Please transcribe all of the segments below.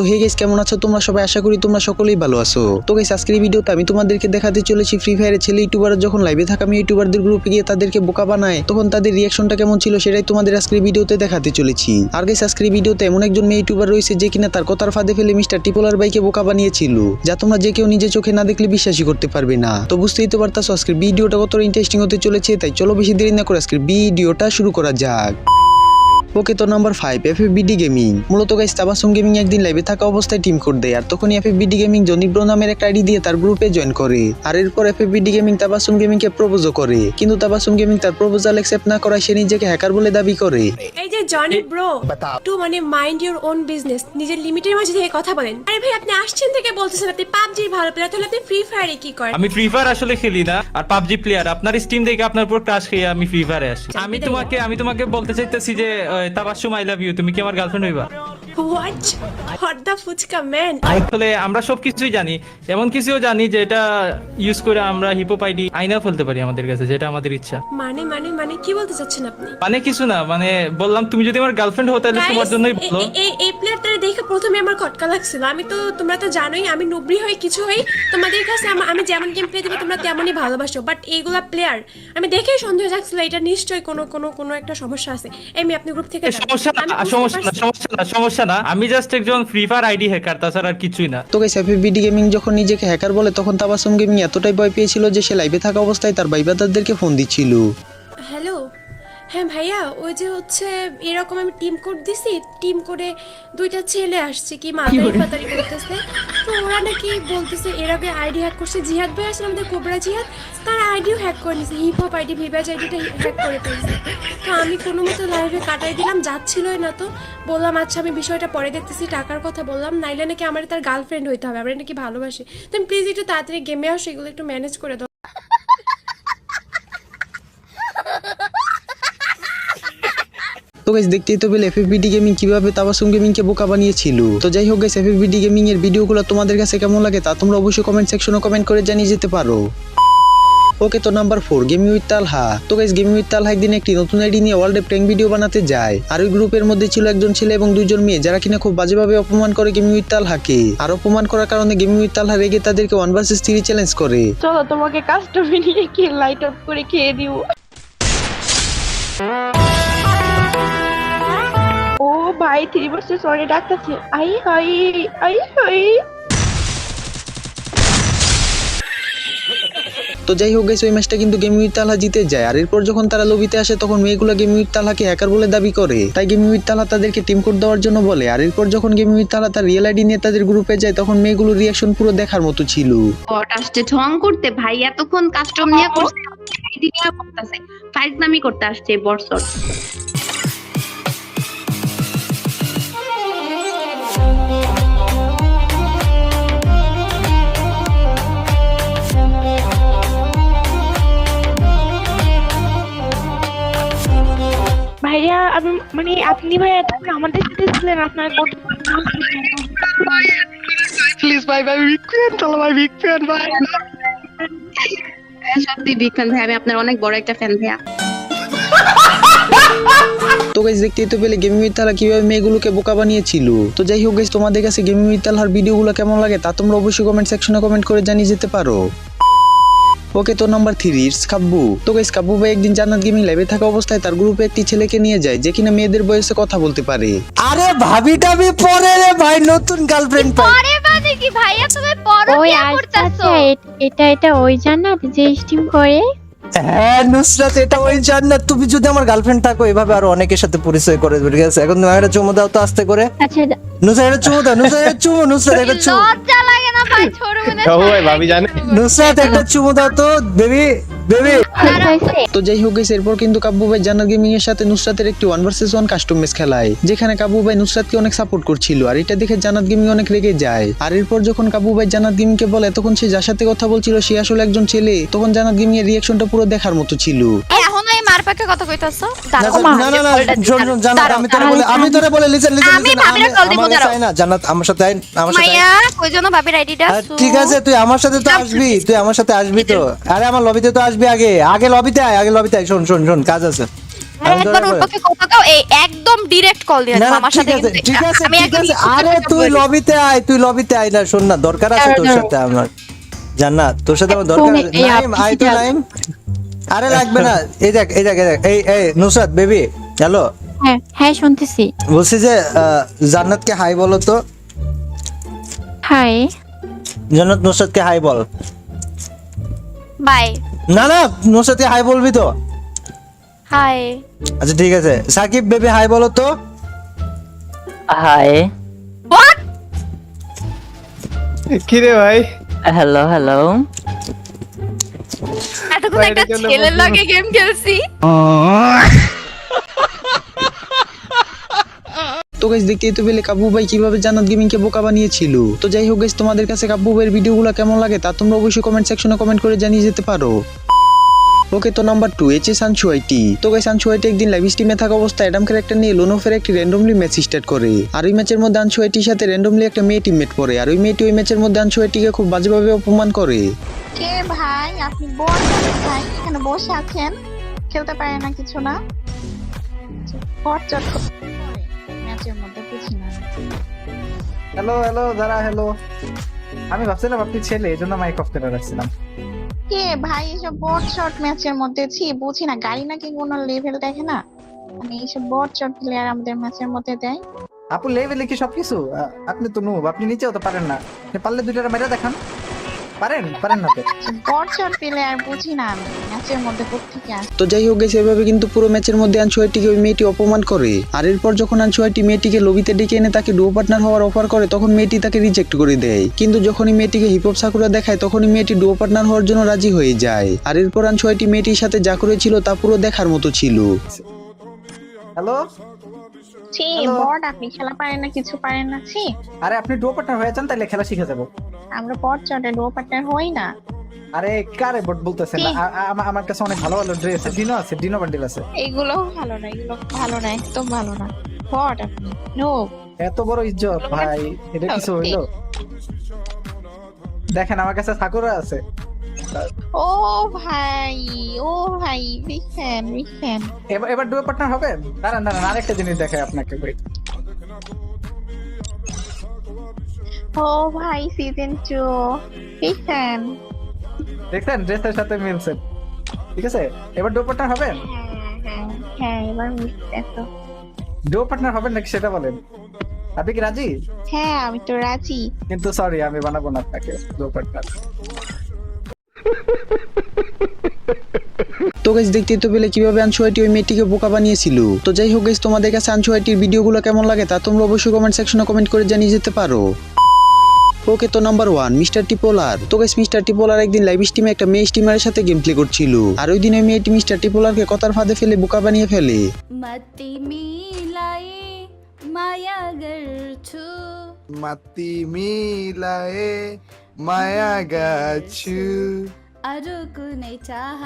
তো হে গেস কেমন আছো? তোমরা সবাই আশা করি তোমরা সকলেই ভালো আছো। তো গেস আজকের এই ভিডিওতে আমি তোমাদেরকে দেখাতে চলেছি ফ্রি ফায়ারের ছেলে ইউটিউবার যখন লাইভে থাকা আমি ইউটিউবারদের গ্রুপে গিয়ে তাদেরকে বোকা বানায়, তখন তাদের রিয়াকশনটা কেমন ছিল সেটাই তোমাদের আজকের ভিডিওতে দেখাতে চলেছি। আর গেস আজকের ভিডিওতে এমন একজন মেয়ে ইউটিউবার রয়েছে যে কিনা তার কথার ফাঁদে ফেলে মিস্টার টিপোলার বাইকে বোকা বানিয়েছিল, যা তোমরা যে কেউ নিজে চোখে না দেখলে বিশ্বাসই করতে পারবে না। তো বুঝতেই তো পারতাছো, আজকের ভিডিওটা কত ইন্টারেস্টিং হতে চলেছে, তাই চলো বেশি দেরি না করে আজকের ভিডিওটা শুরু করা যাক। ওকে তো number five F F BD gaming মূলত গাইস তাবাসুম গেমিং একদিন লাইভে থাকা অবস্থায় টিম কোড দেয় আর তখনই F F BD gaming Johnny bro নামের একটা আইডি দিয়ে তার গ্রুপে জয়েন করে। আর এরপর F F BD gaming Tabassum gaming কে প্রপোজও করে। কিন্তু তাবাসুম গেমিং তার প্রপোজাল অ্যাকসেপ্ট না করায় সে নিজেকে হ্যাকার বলে দাবি করে। এই যে জনি ব্রো টু মানে মাইন্ড ইউর ওন বিজনেস নিজের লিমিটের মাঝে থেকে কথা বলেন। আরে ভাই আপনি আসছেন থেকে বলতেছেন আপনি পাবজির ভালো প্লেয়ার তাহলে আপনি ফ্রি ফায়ারে কি করেন? আমি ফ্রি ফায়ার আসলে খেলি না আর পাবজি প্লেয়ার আপনার স্টিম দেখে আপনার উপর ক্রাশ খেয়ে আমি ফ্রি ফায়ারে আসি। আমি তোমাকে আমি তোমাকে বলতে চাইতেছি যে তাবাসুম আই লাভ ইউ তুমি কি আমার গার্লফ্রেন্ড হইবা? What what the fuchka man আসলে আমরা সব কিছুই জানি এমন কিছুও জানি যে এটা ইউজ করে আমরা হিপোপ আইডি আইনা ফেলতে পারি আমাদের কাছে যেটা আমাদের ইচ্ছা। মানে মানে মানে কি বলতে চাচ্ছেন আপনি? মানে কিছু না মানে বললাম তুমি যদি আমার গার্লফ্রেন্ড হো তাহলে তোমার জন্যই ভালো। এই এই প্লেয়ারটা দেখে প্রথমে আমার খটকা লাগছিল। আমি তো তোমরা তো জানোই আমি নুবরি হই কিছু হই। তোমাদের কাছে আমি যেমন গেম প্লে দেবো তোমরা তেমনই ভালোবাসো। বাট এইগুলা প্লেয়ার আমি দেখেই সন্দেহ যাচ্ছিল এটা নিশ্চয়ই কোনো কোনো কোনো একটা সমস্যা আছে। এমনি আপনি গ্রুপ থেকে সমস্যা না সমস্যা না সমস্যা না সমস্যা না, আমি জাস্ট একজন ফ্রি ফায়ার আইডি হ্যাকার তাছাড়া আর কিছুই না। তো গাইস এফ এফ গেমিং যখন নিজেকে হ্যাকার বলে, তখন তাবাসুম গেমিং এতটাই ভয় পেয়েছিল যে সে লাইভে থাকা অবস্থায় তার ভাইবাদারদেরকে ফোন দিচ্ছিল। হ্যাঁ ভাইয়া ওই যে হচ্ছে এরকম আমি টিম কোড দিছি টিম করে দুইটা ছেলে আসছে কি মাতারি ফাতারি করতেছে। তো ওরা নাকি বলতেছে এর আগে আইডি হ্যাক করছে জিহাদ ভাই আসলে আমাদের কোবরা জিহাদ তার আইডিও হ্যাক করে নিছে হিপ হপ আইডি ভিভাজ আইডিটা হ্যাক করে ফেলছে। তো আমি কোনো মতো লাইভে কাটাই দিলাম যাচ্ছিলই না তো। বললাম আচ্ছা আমি বিষয়টা পরে দেখতেছি টাকার কথা বললাম নাইলে নাকি আমার তার গার্লফ্রেন্ড হইতে হবে আমরা নাকি ভালোবাসি। তুমি প্লিজ একটু তাড়াতাড়ি গেমে আসো এগুলো একটু ম্যানেজ করে দাও। তো গাইস দেখতেই তো পেলে এফএফবিডি গেমিং কীভাবে তাবাসুম গেমিং কে বোকা বানিয়েছিল। তো যাই হোক গাইস এফএফবিডি গেমিং এর ভিডিওগুলো তোমাদের কাছে কেমন লাগে তা তোমরা অবশ্যই কমেন্ট সেকশনে কমেন্ট করে জানিয়ে যেতে পারো। ওকে তো number four gaming with Talha তো গাইস গেমিং উইথ তালহা একদিন একটি নতুন আইডি নিয়ে ওয়ার্ল্ডে প্র্যাঙ্ক ভিডিও বানাতে যায়। আর ওই গ্রুপের মধ্যে ছিল একজন ছেলে এবং দুইজন মেয়ে, যারা কিনা খুব বাজেভাবে অপমান করে গেমিং উইথ তালহাকে আর অপমান করার কারণে গেমিং উইথ তালহা রেগে তাদেরকে ওয়ান ভার্সেস থ্রি চ্যালেঞ্জ করে। চলো তোমাকে কাস্টমে নিয়ে গিয়ে লাইট অফ করে খেয়ে দিও ভাই থ্রি বছর সরে ডাকতেছে। আই হাই আই হাই তো যাই হোক গেছে ওই ম্যাচটা কিন্তু গেমিং উইথ তালহা জিতে যায়। আর এরপর যখন তারা লবিতে আসে তখন মেয়েগুলো গেমিং উইথ তালহাকে হ্যাকার বলে দাবি করে। তাই গেমিং উইথ তালহা তাদেরকে টিম কোড দেওয়ার জন্য বলে। আর এরপর যখন গেমিং উইথ তালহা তার রিয়েল আইডি নিয়ে তাদের গ্রুপে যায় তখন মেয়েগুলোর রিয়াকশন পুরো দেখার মতো ছিল। বট আসছে ঢং করতে। ভাই এতক্ষণ কাস্টম নিয়ে করছে। আইডি নিয়ে করতেছে। ফাইজলামি করতে আসছে বটসট ভাইয়া আমি মানে আপনি ভাইয়া আমাদের সাথে ছিলেন আপনার প্লিজ ভাই ভাই বিগ ফ্যান চলো ভাই বিগ ফ্যান ভাই সত্যি বিগ ফ্যান ভাই আমি আপনার অনেক বড় একটা ফ্যান ভাইয়া। তো গাইজ দেখতেই তো পেলে গেমিং উইথ কীভাবে মেয়েগুলোকে বোকা বানিয়েছিল। তো যাই হোক গাইজ তোমাদের কাছে গেমিং উইথ তালহার ভিডিওগুলো কেমন লাগে তা তোমরা অবশ্যই কমেন্ট সেকশনে কমেন্ট করে জানিয়ে যেতে পারো। ওকে তো নাম্বার থ্রি ইটস কাব্বু। তো গাইস কাব্বু ভাই একদিন জান্নাত গেমিং লাইভে থাকা অবস্থায় তার গ্রুপে একটি ছেলেকে নিয়ে যায় যে কিনা মেয়েদের বয়সে কথা বলতে পারে। আরে ভাবি টাবি পরে রে ভাই নতুন গার্লফ্রেন্ড পাই। পরে মানে কি ভাইয়া তুমি পরো ওই বিয়া আচ্ছা করতেছো? আচ্ছা এটা এটা ওই জান্নাত যে স্টিম করে? হ্যাঁ নুসরাত এটা ওই জান্নাত। তুমি যদি আমার গার্লফ্রেন্ড থাকো এভাবে আরও অনেকের সাথে পরিচয় করে ঠিক আছে? এখন তুমি একটা চুমু দাও তো আস্তে করে। আচ্ছা নুসরাত একটা চুমু দাও নুসরাত চুমু নুসরাত একটা চুমু। লজ্জা লাগে না ভাই ছোট বোনের ভাই ভাবি জানে নুসরাত একটা চুমু দাও তো বেবি বেবি তো যাই হোক এরপর কিন্তু কাব্বু ভাই জান্নাত গেমিং এর সাথে নুসরাতের একটি one versus one custom match খেলায় যেখানে কাব্বু ভাই নুসরাতকে অনেক সাপোর্ট করছিল আর এটা দেখে জানাত গেমিং অনেক রেগে যায়। আর এরপর যখন কাব্বু ভাই জান্নাত গেমিং কে বলে তখন সে যার সাথে কথা বলছিল সে আসলে একজন ছেলে তখন জানাত গেমিং এর রিয়াকশনটা পুরো দেখার মতো ছিল। এখন এই মার পাকে কথা কইতাছো? না না না না শোন শোন জান্নাত আমি তোরে বলে আমি তোরে বলে লিসেন লিসেন আমি ভাবিরে call দিব, আমার দাঁড়াও। না জান্নাত আমার সাথে আয় আমার সাথে মাইয়া কই জন্য ভাবির আইডিটা ঠিক আছে তুই আমার সাথে তো আসবি তুই আমার সাথে আসবি তো। আরে আমার লবিতে তো আসবি আগে। আগে লবিতে আয় আগে লবিতে আয়। শোন শোন শোন কাজ আছে। পক্ষে এই একদম ডিরেক্ট কল দিয়ে না দিলাম না আমার সাথে ঠিক আছে ঠিক আছে। আরে তুই লবিতে আয় তুই লবিতে আয় না শোন না দরকার আছে তোর সাথে আমার। জান্নাত তোর সাথে আমার দরকার আয় তো নাইম আরে লাগবে না এই দেখ এই দেখ এই দেখ এই এই নুসরাত বেবি হ্যালো? হ্যাঁ হ্যাঁ শুনতেছি। বলছি যে জান্নাতকে হাই বলো তো। হাই জান্নাত নুসরাতকে হাই বল। বাই না না নুসরাতকে হাই বলবি তো। হাই আচ্ছা ঠিক আছে। সাকিব বেবি হাই বলো তো। হাই হোয়াট কিরে ভাই? হ্যালো হ্যালো একটা ছেলের লাগে গেম খেলছি তো গাইস দেখতেই তো পেলে কাবু ভাই কীভাবে জান্নাত গেমিং কে বোকা বানিয়েছিল। তো যাই হোক গাইস তোমাদের কাছে কাবু ভাইয়ের ভিডিওগুলো কেমন লাগে তা তোমরা অবশ্যই কমেন্ট সেকশনে কমেন্ট করে জানিয়ে যেতে পারো। ওকে তো নাম্বার টু এইচ এস আনসুয়াইটি তো গাইস আনসুয়াইটি একদিন লাইভ স্ট্রিমে থাকা অবস্থায় অ্যাডাম ক্যারেক্টার নিয়ে লোনোফের একটি র্যান্ডমলি ম্যাচ স্টার্ট করে। আর ওই ম্যাচের মধ্যে আনসুয়াইটির সাথে র্যান্ডমলি একটা মেয়ে টিমমেট পড়ে। আর ওই মেয়েটি ওই ম্যাচের মধ্যে আনসুয়াইটিকে খুব বাজেভাবে অপমান করে। কে ভাই? আপনি বল ভাই? এখানে বসে আছেন? খেলতে পারে না কিছু না? চট ম্যাচের মধ্যে বুঝি না। হ্যালো হ্যালো দাঁড়া হ্যালো আমি ভাবছিলাম আপনি ছেলে এই জন্য মাইক অফ করে রাখছিলাম। কে ভাই, এসব বট শট ম্যাচের মধ্যে? ছি, বুঝি না, গাড়ি নাকি কোনো লেভেল দেখে না? মানে এইসব বট শট প্লেয়ার আমাদের ম্যাচের মধ্যে দেয়। আপু লেভেলে কি সবকিছু? আপনি তো নুব আপনি নিচেও তো পারেন না। পারলে দুইটা মেরে দেখান। পারেন? পারেন না তো? বট শট প্লেয়ার বুঝি না আমি। ম্যাচের মধ্যে কোথেকে আসে তো যাই হোক গেছে কিন্তু পুরো ম্যাচের মধ্যে আনসুয়াইটিকে ওই মেয়েটি অপমান করে। আর এরপর যখন আনসুয়াইটি মেয়েটিকে লবিতে ডেকে এনে তাকে ডুও পার্টনার হওয়ার অফার করে তখন মেয়েটি তাকে রিজেক্ট করে দেয়। কিন্তু যখনই মেয়েটিকে হিপহপ সাকুরা দেখায় তখনই মেয়েটি ডুও পার্টনার হওয়ার জন্য রাজি হয়ে যায়। আর এরপর আনসুয়াইটি মেয়েটির সাথে যা করেছিল তা পুরো দেখার মতো ছিল। হ্যালো? ছি বট আপনি খেলা পারেন না কিছু পারেন না ছি। আরে আপনি ডুও পার্টনার তাহলে খেলা শিখে যাব। আমরা বট শটে ডো পার্টনার হই না। আরে কারে বট বলতেছেন? আমার কাছে অনেক ভালো ভালো ড্রেস ডিনো আছে ডিনো বান্ডিল আছে। এগুলো ভালো না এগুলো ভালো না একদম ভালো না। বট আপনি নো। এত বড় ইজ্জত ভাই এটা কিছু হইল? দেখেন আমার কাছে সাকুরা আছে। ও ভাই ও ভাই এবার এবার পার্টনার হবে? দাঁড়ান দাঁড়ান আরেকটা জিনিস দেখাই আপনাকে wait। ও ভাই সিজন টু দেখছেন ড্রেসের সাথে মিলছে। ঠিক আছে? এবার ডুও পার্টনার হবেন হ্যাঁ হ্যাঁ এবার মিস দেখো ডুও পার্টনার হবেন নাকি সেটা বলেন? আপনি কি রাজি? হ্যাঁ আমি তো রাজি। কিন্তু সরি আমি বানাবো না আপনাকে ডুও পার্টনার তো গাইস দেখতে তো পেলে কীভাবে আনসুয়াইটি ওই মেয়েটিকে বোকা বানিয়েছিল। তো যাই হোক গাইস তোমাদের কাছে আনসুয়াইটির ভিডিওগুলো কেমন লাগে তা তোমরা অবশ্যই কমেন্ট সেকশনে কমেন্ট করে জানিয়ে যেতে পারো। ওকে তো নাম্বার ওয়ান মিস্টার টিপোলার তো গাইস মিস্টার টিপোলার একদিন লাইভ স্ট্রিমে একটা মেয়ে স্টিমারের সাথে গেম প্লে করছিল। আর ওই দিন ওই মেয়েটি মিস্টার টিপোলারকে কথার ফাঁদে ফেলে বোকা বানিয়ে ফেলে। মতি মিলাই মায়া গরছু মাতি মিলায়ে माया गाछु चाह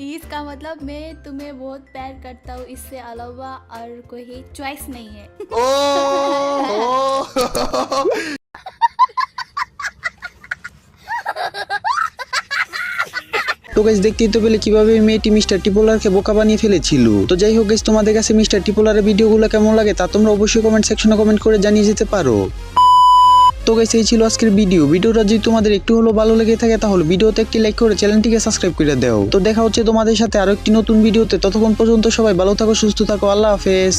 इसका मतलब मैं तुम्हें बहुत प्यार करता हूँ इससे अलावा और कोई चॉइस नहीं है। ओ, ओ, তো গাইস দেখতেই তো পেলে কীভাবে মেয়েটি মিস্টার টিপোলারকে বোকা বানিয়ে ফেলেছিল। তো যাই হোক গাইস তোমাদের কাছে মিস্টার টিপোলারের ভিডিওগুলো কেমন লাগে তা তোমরা অবশ্যই কমেন্ট সেকশনে কমেন্ট করে জানিয়ে যেতে পারো। তো গাইস এই ছিল আজকের ভিডিও ভিডিওটা যদি তোমাদের একটু হলো ভালো লেগে থাকে, তাহলে ভিডিওতে একটি লাইক করে চ্যানেলটিকে সাবস্ক্রাইব করে দাও। তো দেখা হচ্ছে তোমাদের সাথে আরও একটি নতুন ভিডিওতে ততক্ষণ পর্যন্ত সবাই ভালো থাকো, সুস্থ থাকো। আল্লাহ হাফেজ।